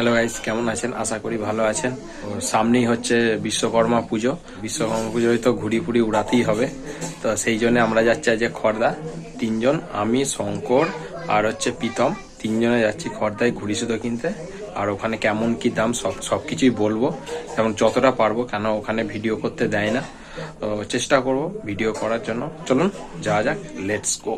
Hello guys কেমন আছেন? আশা করি ভালো আছেন। সামনেই হচ্ছে বিশ্বকর্মা পুজো। বিশ্বকর্মা পুজোয় তো ঘুড়ি ফুড়ি উড়াতেই হবে। তো সেই জন্য আমরা যাচ্ছি আজকে খর্দা। তিনজন, আমি, শঙ্কর আর হচ্ছে প্রীতম। তিনজনে যাচ্ছি খর্দায় ঘুড়ি সুতো কিনতে। আর ওখানে কেমন কি দাম, সব সব কিছুই বলব। যেমন যতটা পারব, কেন ওখানে ভিডিও করতে দেয় না। তো চেষ্টা করব ভিডিও করার জন্য। চলুন, যাওয়া যাক লেটস গো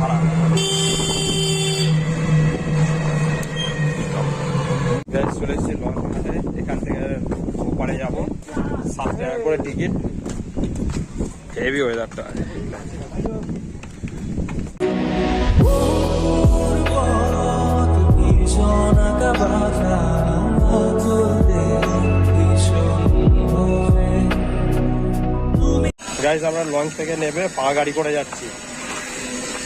ভাড়া চলে এসেছি লঙ্কাতে এখান থেকে ওপারে যাব। সাত টাকা করে টিকিট হেভি ওয়েদারটা গাইজ আমরা লঞ্চ থেকে নেবে পা গাড়ি করে যাচ্ছি।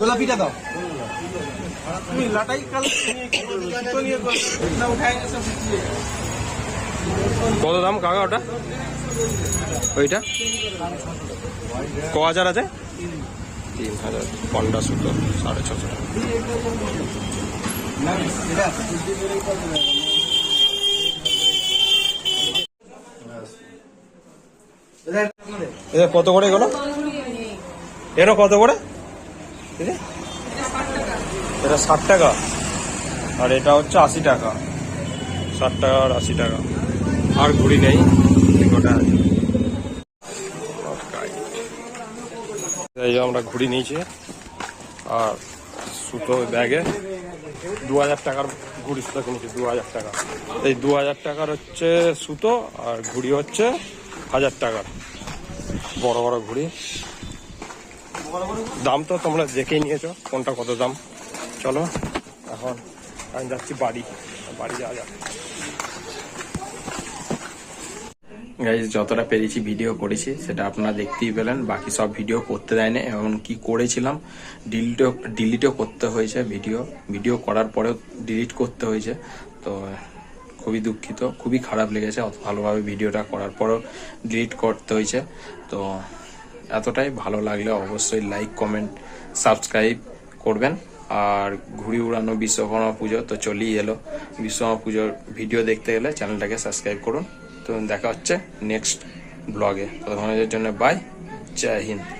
গোলাপিটা দাও। তুমি লাটাই কাল কত দাম কাকা ওটা? ওইটা? ক হাজার আছে? তিন হাজার। পন্ডা সুতো সাড়ে ছশো টাকা। কত করে এগুলো? এটা কত করে? এটা? ষাট টাকা। আর এটা হচ্ছে আশি টাকা। ষাট টাকা আর আশি টাকা। আর ঘুড়ি নেই। এই আমরা ঘুড়ি নিয়েছি। আর সুতো ব্যাগে। দু হাজার টাকার ঘুড়ি সুতো কিনেছি, দু হাজার টাকা। এই দু হাজার টাকার হচ্ছে সুতো আর ঘুড়ি হচ্ছে হাজার টাকার বড় বড় ঘুড়ি। দাম তো তোমরা দেখেই নিয়েছো, কোনটা কত দাম। চলো, এখন আমি যাচ্ছি বাড়ি। বাড়ি যাওয়া যাক। গাইজ যতটা পেরেছি ভিডিও করেছি, সেটা আপনারা দেখতেই পেলেন। বাকি সব ভিডিও করতে দেয়নি, এবং কি করেছিলাম ডিলিটও ডিলিটও করতে হয়েছে ভিডিও ভিডিও করার পরেও ডিলিট করতে হয়েছে। তো খুবই দুঃখিত, খুবই খারাপ লেগেছে, অত ভালোভাবে ভিডিওটা করার পরও ডিলিট করতে হয়েছে। তো এতটাই ভালো লাগলে অবশ্যই লাইক কমেন্ট সাবস্ক্রাইব করবেন। আর ঘুড়ি উড়ানো বিশ্বকর্মা পুজো তো চলেই এলো। বিশ্বকর্মা পুজোর ভিডিও দেখতে গেলে চ্যানেলটাকে সাবস্ক্রাইব করুন। তো দেখা হচ্ছে নেক্সট ব্লগে ততক্ষণের জন্য বাই জয় হিন্দ।